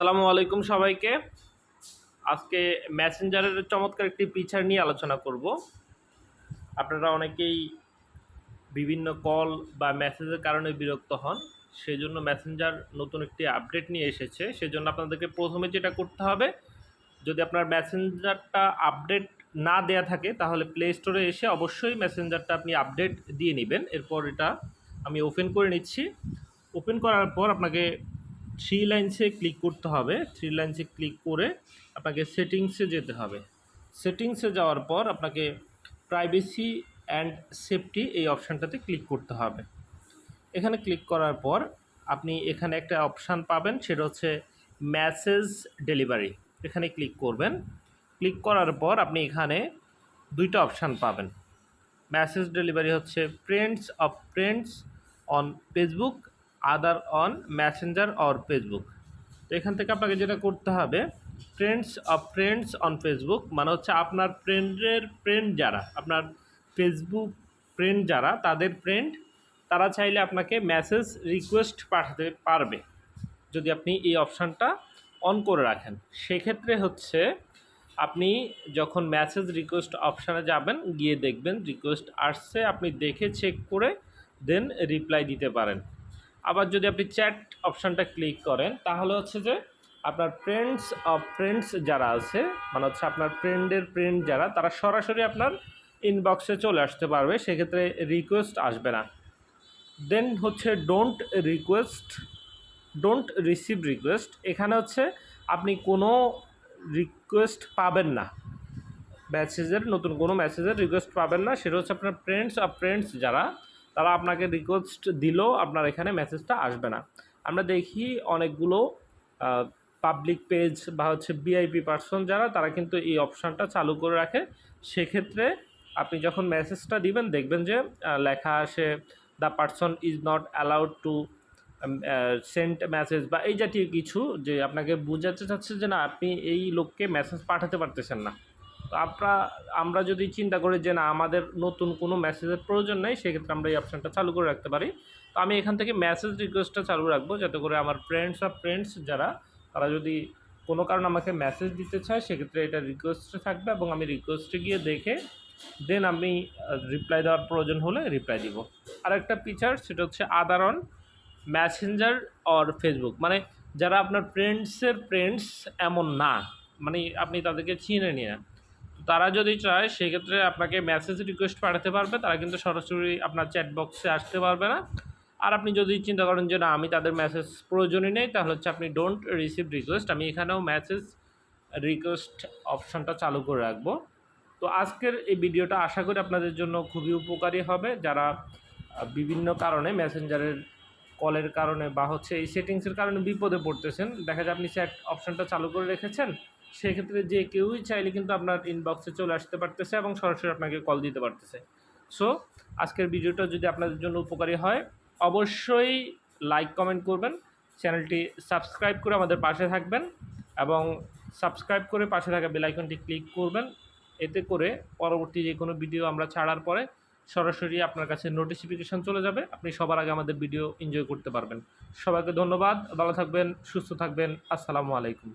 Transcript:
আসসালামু আলাইকুম সবাইকে। আজকে মেসেঞ্জারের চমৎকার একটি ফিচার নিয়ে আলোচনা করব। আপনারা অনেকেই বিভিন্ন কল বা মেসেজের কারণে বিরক্ত হন সেই জন্য মেসেঞ্জার নতুন একটি আপডেট নিয়ে এসেছে। সেজন্য আপনাদেরকে প্রথমে যেটা করতে হবে, যদি আপনার মেসেঞ্জারটা আপডেট না দেয়া থাকে, তাহলে প্লে স্টোরে এসে অবশ্যই মেসেঞ্জারটা আপনি আপডেট দিয়ে নেবেন। এরপর এটা আমি ওপেন করে নিচ্ছি। ওপেন করার পর আপনাকে থ্রি লাইনসে ক্লিক করতে হবে। থ্রি লাইনসে ক্লিক করে আপনাকে সেটিংসে যেতে হবে। সেটিংসে যাওয়ার পর আপনাকে প্রাইভেসি অ্যান্ড সেফটি এই অপশানটাতে ক্লিক করতে হবে। এখানে ক্লিক করার পর আপনি এখানে একটা অপশান পাবেন, সেটা হচ্ছে ম্যাসেজ ডেলিভারি এখানে ক্লিক করবেন। ক্লিক করার পর আপনি এখানে দুইটা অপশান পাবেন। ম্যাসেজ ডেলিভারি হচ্ছে friends of friends on Facebook other on Messenger or Facebook তো এখান থেকে আপনাকে যেটা করতে হবে friends of friends on Facebook মানে হচ্ছে আপনার ফ্রেন্ডের ফ্রেন্ড যারা, আপনার ফেসবুক ফ্রেন্ড যারা, তাদের ফ্রেন্ড তারা চাইলে আপনাকে মেসেজ রিকোয়েস্ট পাঠাতে পারবে। যদি আপনি এই অপশানটা অন করে রাখেন। সেক্ষেত্রে হচ্ছে আপনি যখন মেসেজ রিকোয়েস্ট অপশানে যাবেন, গিয়ে দেখবেন রিকোয়েস্ট আসছে, আপনি দেখে চেক করে দেন রিপ্লাই দিতে পারেন। আবার যদি আপনি চ্যাট অপশানটা ক্লিক করেন, তাহলে হচ্ছে যে আপনার ফ্রেন্ডস অফ ফ্রেন্ডস যারা আছে মানে হচ্ছে আপনার ফ্রেন্ডের ফ্রেন্ড যারা, তারা সরাসরি আপনার ইনবক্সে চলে আসতে পারবে, সেক্ষেত্রে রিকোয়েস্ট আসবে না। দেন হচ্ছে don't request don't receive request এখানে হচ্ছে আপনি কোনো রিকোয়েস্ট পাবেন না। মেসেজের নতুন কোনো মেসেজের রিকোয়েস্ট পাবেন না, সেটা হচ্ছে আপনার ফ্রেন্ডস আর ফ্রেন্ডস যারা তারা আপনাকে রিকোয়েস্ট দিলেও আপনার এখানে মেসেজটা আসবে না। আমরা দেখি অনেকগুলো পাবলিক পেজ বা হচ্ছে বিআইপি পার্সন যারা, তারা কিন্তু এই অপশানটা চালু করে রাখে। সেক্ষেত্রে আপনি যখন মেসেজটা দিবেন, দেখবেন যে লেখা আসে the person is not allowed to sent message বা এই জাতীয় কিছু যে আপনাকে বোঝাতে চাচ্ছে যে, না, আপনি এই লোককে মেসেজ পাঠাতে পারতেছেন না। তো আপনারা আমরা যদি চিন্তা করি যে না, আমাদের নতুন কোনো মেসেজের প্রয়োজন নেই, সেক্ষেত্রে আমরা এই অপশানটা চালু করে রাখতে পারি। তো আমি এখান থেকে মেসেজ রিকোয়েস্টটা চালু রাখব, যাতে করে আমার ফ্রেন্ডস আর ফ্রেন্ডস যারা, তারা যদি কোনো কারণে আমাকে মেসেজ দিতে চায়, সেক্ষেত্রে এটা রিকোয়েস্টে থাকবে এবং আমি রিকোয়েস্টে গিয়ে দেখে দেন আমি রিপ্লাই দেওয়ার প্রয়োজন হলে রিপ্লাই দিব। আর একটা ফিচার সেটা হচ্ছে other on Messenger or Facebook মানে যারা আপনার ফ্রেন্ডসের ফ্রেন্ডস এমন না মানে আপনি তাদেরকে চিনে নিয়ে তারা যদি চায়, সেক্ষেত্রে আপনাকে মেসেজ রিকোয়েস্ট পাঠাতে পারবে। তারা কিন্তু সরাসরি আপনার চ্যাট বক্সে আসতে পারবে না। আর আপনি যদি চিন্তা করেন যে, না, আমি তাদের মেসেজ প্রয়োজনই নেই, তাহলে হচ্ছে আপনি ডোন্ট রিসিভ রিকোয়েস্ট আমি এখানেও মেসেজ রিকোয়েস্ট অপশানটা চালু করে রাখব। তো আজকের এই ভিডিওটা আশা করি আপনাদের জন্য খুবই উপকারী হবে। যারা বিভিন্ন কারণে মেসেঞ্জারের কলের কারণে বা হচ্ছে এই সেটিংসের কারণে বিপদে পড়তেছেন, দেখা যায় আপনি চ্যাট অপশানটা চালু করে রেখেছেন। সেক্ষেত্রে যে কেউই চাইলে কিন্তু আপনার ইনবক্সে চলে আসতে পারতেছে এবং সরাসরি আপনাকে কল দিতে পারতেছে। সো আজকের ভিডিওটা যদি আপনাদের জন্য উপকারী হয়, অবশ্যই লাইক কমেন্ট করবেন। চ্যানেলটি সাবস্ক্রাইব করে আমাদের পাশে থাকবেন এবং সাবস্ক্রাইব করে পাশে থাকা বেলাইকনটি ক্লিক করবেন। এতে করে পরবর্তী যে কোনো ভিডিও আমরা ছাড়ার পরে সরাসরি আপনার কাছে নোটিফিকেশান চলে যাবে। আপনি সবার আগে আমাদের ভিডিও এনজয় করতে পারবেন। সবাইকে ধন্যবাদ। ভালো থাকবেন, সুস্থ থাকবেন। আসসালামু আলাইকুম।